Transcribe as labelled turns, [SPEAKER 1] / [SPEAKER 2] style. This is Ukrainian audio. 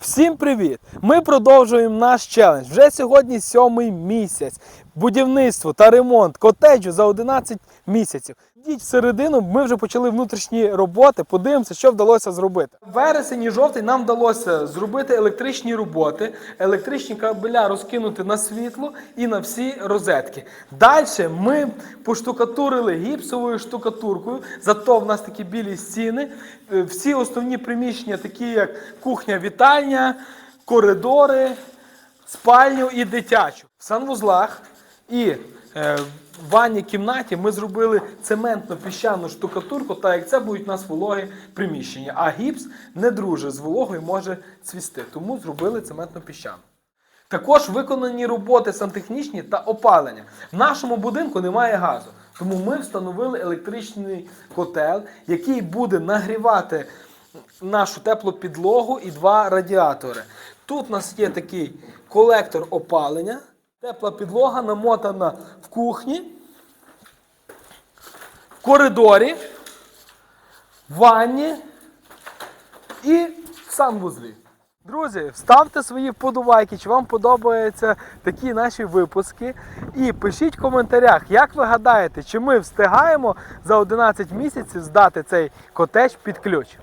[SPEAKER 1] Всім привіт! Ми продовжуємо наш челендж. Вже сьогодні сьомий місяць. Будівництво та ремонт котеджу за 11 місяців. Йдіть всередину, ми вже почали внутрішні роботи. Подивимося, що вдалося зробити. Вересень і жовтий нам вдалося зробити електричні роботи, електричні кабеля розкинути на світло і на всі розетки. Далі ми поштукатурили гіпсовою штукатуркою, зато в нас такі білі стіни. Е, Всі основні приміщення, такі як кухня, вітальня, коридори, спальню і дитячу. В санвузлах і е, в ванній кімнаті ми зробили цементно-піщану штукатурку, так як це будуть у нас вологі приміщення. А гіпс не дружить з вологою, може цвісти. Тому зробили цементно-піщану. Також виконані роботи сантехнічні та опалення. В нашому будинку немає газу, тому ми встановили електричний котел, який буде нагрівати нашу теплу підлогу і два радіатори. Тут у нас є такий колектор опалення. Тепла підлога намотана в кухні, в коридорі, в ванні і в санвузлі. Друзі, ставте свої вподобайки, чи вам подобаються такі наші випуски. І пишіть в коментарях, як ви гадаєте, чи ми встигаємо за 11 місяців здати цей котедж під ключ.